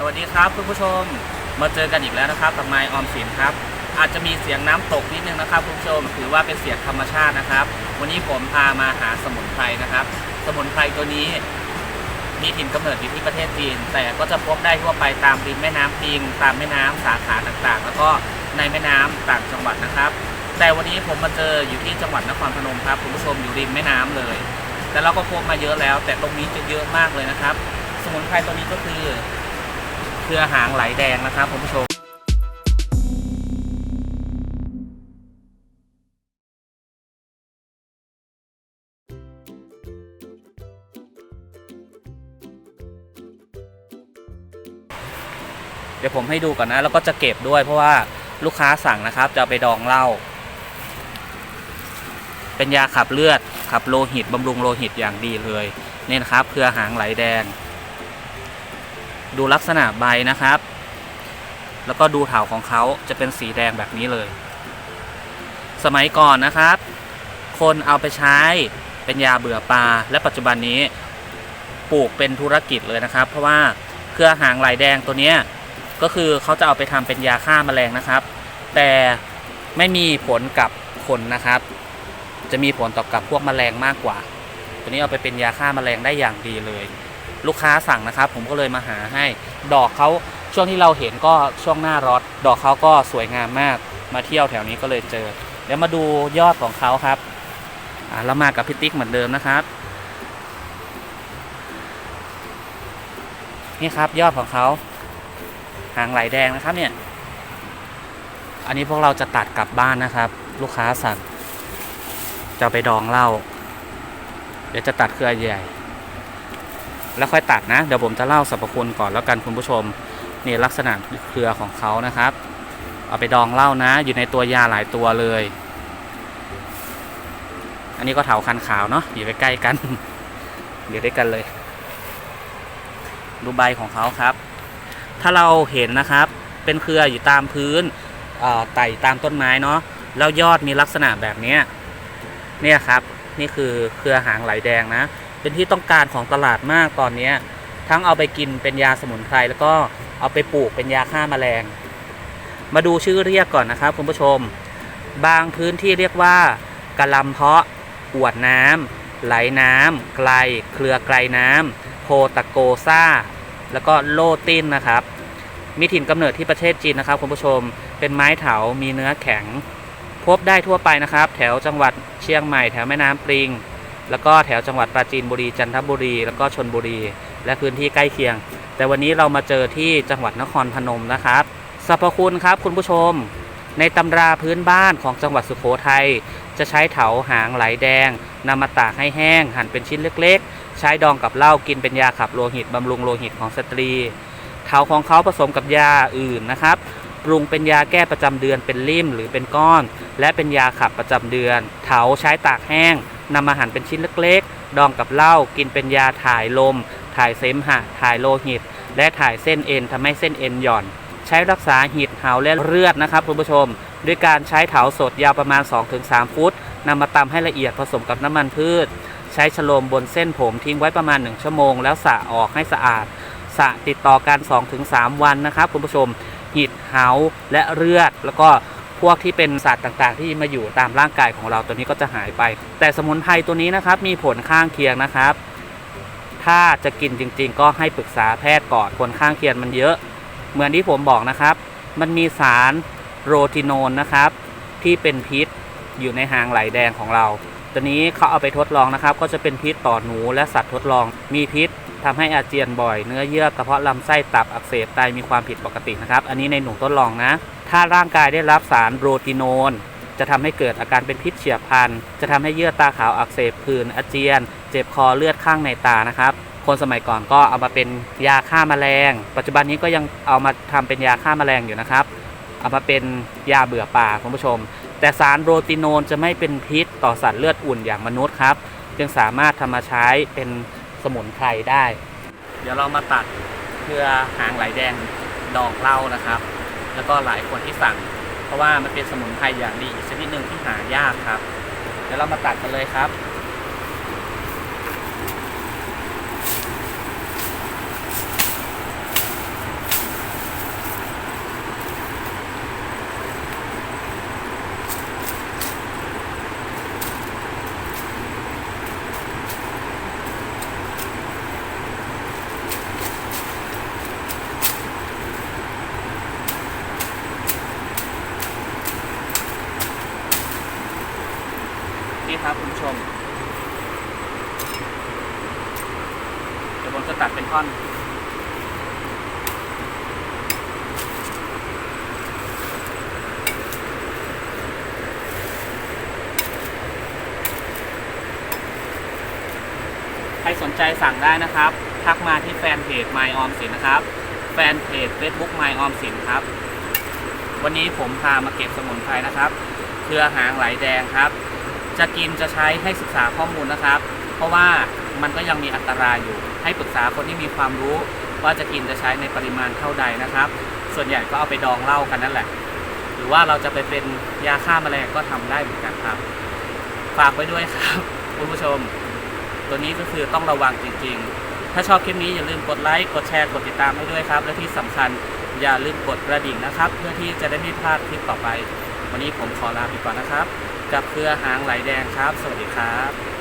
สวัสดีครับคุณผู้ชมมาเจอกันอีกแล้วนะครับกับไมออมสินครับ อาจจะมีเสียงน้ำตกนิดนึงนะครับคุณผู้ชมถือว่าเป็นเสียงธรรมชาตินะครับ วันนี้ผมพามาหาสมุนไพรนะครับ สมุนไพรตัวนี้มีถิ่นกำเนิดอยู่ที่ประเทศจีน แต่ก็จะพบได้ทั่วไปตามริมแม่น้ำปิงตามแม่น้ำสาขาต่างๆ แล้วก็ในแม่น้ำต่างจังหวัดนะครับ แต่วันนี้ผมมาเจออยู่ที่จังหวัดนครพนมครับคุณผู้ชมอยู่ริมแม่น้ำเลย แต่เราก็พบมาเยอะแล้ว แต่ตรงนี้จะเยอะมากเลยนะครับ สมุนไพรตัวนี้ก็คือ เครือหางไหลแดงนะครับคุณผู้ชมเดี๋ยวผมให้ดูก่อนนะ แล้วก็จะเก็บด้วยเพราะว่าลูกค้าสั่งนะครับ จะไปดองเหล้าเป็นยาขับเลือดขับโลหิตบำรุงโลหิตอย่างดีเลย นี่นะครับ เครือหางไหลแดง ดูลักษณะใบนะครับ แล้วก็ดูเถาของเขาจะเป็นสีแดงแบบนี้เลย สมัยก่อนนะครับ คนเอาไปใช้เป็นยาเบื่อปลา และปัจจุบันนี้ปลูกเป็นธุรกิจเลยนะครับ เพราะว่าเครือหางไหลแดงตัวนี้ก็คือเขาจะเอาไปทำเป็นยาฆ่าแมลงนะครับ แต่ไม่มีผลกับคนนะครับ จะมีผลต่อกับพวกแมลงมากกว่า ตัวนี้เอาไปเป็นยาฆ่าแมลงได้อย่างดีเลย ลูกค้าสั่งนะครับ ผมก็เลยมาหาให้ ดอกเขาช่วงที่เราเห็นก็ช่วงหน้าร้อนดอกเขาก็สวยงามมาก มาเที่ยวแถวนี้ก็เลยเจอ เดี๋ยวมาดูยอดของเขาครับเรามากับพิติ๊กเหมือนเดิมนะครับ นี่ครับยอดของเขาหางไหลแดงนะครับเนี่ยอันนี้พวกเราจะตัดกลับบ้านนะครับ ลูกค้าสั่งจะไปดองเหล้าเดี๋ยวจะตัดเครือใหญ่ แล้วค่อยตัดนะ เดี๋ยวผมจะเล่าสรรพคุณก่อนแล้วกันคุณผู้ชมนี่ลักษณะเครือของเขานะครับ เอาไปดองเหล้านะ อยู่ในตัวยาหลายตัวเลย อันนี้ก็เถาคันขาวเนาะอยู่ใกล้ๆกัน อยู่ด้วยกันเลย ดูใบของเขาครับ ถ้าเราเห็นนะครับ เป็นเครืออยู่ตามพื้นเอ่อไต่ตามต้นไม้เนาะแล้วยอดมีลักษณะแบบนี้เนี่ยครับ นี่คือเครือหางไหลแดงนะ เป็นที่ต้องการของตลาดมากตอนนี้ทั้งเอาไปกินเป็นยาสมุนไพรแล้วก็เอาไปปลูกเป็นยาฆ่าแมลง มาดูชื่อเรียกก่อนนะครับคุณผู้ชม บางพื้นที่เรียกว่ากะลำเพาะอวดน้ำไหลน้ำไกล เครือไกลน้ำโพตะโกซาแล้วก็โลตินนะครับ มีถิ่นกำเนิดที่ประเทศจีนนะครับคุณผู้ชมเป็นไม้เถา มีเนื้อแข็ง พบได้ทั่วไปนะครับ แถวจังหวัดเชียงใหม่แถวแม่น้ำปริง แล้วก็แถวจังหวัดปราจีนบุรีจันทบุรี แล้วก็ชนบุรี และพื้นที่ใกล้เคียง แต่วันนี้เรามาเจอที่จังหวัดนครพนมนะครับสรรพคุณครับคุณผู้ชม ในตำราพื้นบ้านของจังหวัดสุโขทัยจะใช้เถาหางไหลแดงนำมาตากให้แห้ง หั่นเป็นชิ้นเล็กๆ ใช้ดองกับเหล้ากินเป็นยาขับโลหิตบำรุงโลหิตของสตรี เถาของเขาผสมกับยาอื่นนะครับปรุงเป็นยาแก้ประจำเดือนเป็นลิ่มหรือเป็นก้อน และเป็นยาขับประจำเดือน เถาใช้ตากแห้ง นำมาหั่นเป็นชิ้นเล็กๆ ดองกับเหล้ากินเป็นยาถ่ายลม ถ่ายเสมหะ ถ่ายโลหิต และถ่ายเส้นเอ็นทำให้เส้นเอ็นหย่อน ใช้รักษาหิดเหาและเลือดนะครับคุณผู้ชม ด้วยการใช้เถาสดยาวประมาณ 2-3 ฟุตนำมาตำให้ละเอียดผสมกับน้ำมันพืช ใช้ฉโลมบนเส้นผมทิ้งไว้ประมาณ 1 ชั่วโมง แล้วสระออกให้สะอาดสระติดต่อกัน 2-3 วันนะครับคุณผู้ชมหิดเหาและเลือดแล้วก็ พวกที่เป็นสัตว์ต่างๆ ที่มาอยู่ตามร่างกายของเราตัวนี้ก็จะหายไป แต่สมุนไพรตัวนี้นะครับมีผลข้างเคียงนะครับ ถ้าจะกินจริงๆ ก็ให้ปรึกษาแพทย์ก่อนผลข้างเคียงมันเยอะ เหมือนที่ผมบอกนะครับ มันมีสารโรติโนนนะครับ ที่เป็นพิษอยู่ในหางไหลแดงของเรา ตัวนี้เขาเอาไปทดลองนะครับ ก็จะเป็นพิษต่อหนูและสัตว์ทดลอง มีพิษทำให้อาเจียนบ่อย เนื้อเยื่อกระเพาะลำไส้ตับอักเสบไตมีความผิดปกตินะครับ อันนี้ในหนูทดลองนะ ถ้าร่างกายได้รับสารโรติโนน จะทำให้เกิดอาการเป็นพิษเฉียบพลัน จะทำให้เยื่อตาขาวอักเสบผื่นอาเจียน เจ็บคอเลือดข้างในตานะครับ คนสมัยก่อนก็เอามาเป็นยาฆ่าแมลง ปัจจุบันนี้ก็ยังเอามาทำเป็นยาฆ่าแมลงอยู่นะครับ เอามาเป็นยาเบื่อป่าคุณผู้ชม แต่สารโรติโนนจะไม่เป็นพิษต่อสัตว์เลือดอุ่นอย่างมนุษย์ครับ จึงสามารถทำมาใช้เป็นสมุนไพรได้ เดี๋ยวเรามาตัดเครือหางไหลแดงดอกเล้านะครับ แล้วก็หลายคนที่สั่ง เพราะว่ามันเป็นสมุนไพรอย่างดีอีกชนิดหนึ่งที่หายากครับเดี๋ยวเรามาตัดกันเลยครับ ผู้ชม เดี๋ยวผมจะตัดเป็นท่อนใครสนใจสั่งได้นะครับ ทักมาที่แฟนเพจ My ออมสินนะครับ แฟนเพจ Facebook My ออมสินครับ วันนี้ผมพามาเก็บสมุนไพรนะครับ เครือหางไหลแดงครับ จะกินจะใช้ให้ศึกษาข้อมูลนะครับ เพราะว่ามันก็ยังมีอันตรายอยู่ ให้ปรึกษาคนที่มีความรู้ ว่าจะกินจะใช้ในปริมาณเท่าใดนะครับ ส่วนใหญ่ก็เอาไปดองเหล้ากันนั่นแหละ หรือว่าเราจะไปเป็นยาฆ่าแมลงก็ทำได้เหมือนกันครับ ฝากไว้ด้วยครับคุณผู้ชม ตัวนี้ก็คือต้องระวังจริงๆ ถ้าชอบคลิปนี้อย่าลืมกดไลค์กดแชร์กดติดตามให้ด้วยครับ และที่สำคัญอย่าลืมกดกระดิ่งนะครับ เพื่อที่จะได้ไม่พลาดคลิปต่อไป วันนี้ผมขอลาไปก่อนนะครับ กับเครือหางไหลแดงครับ สวัสดีครับ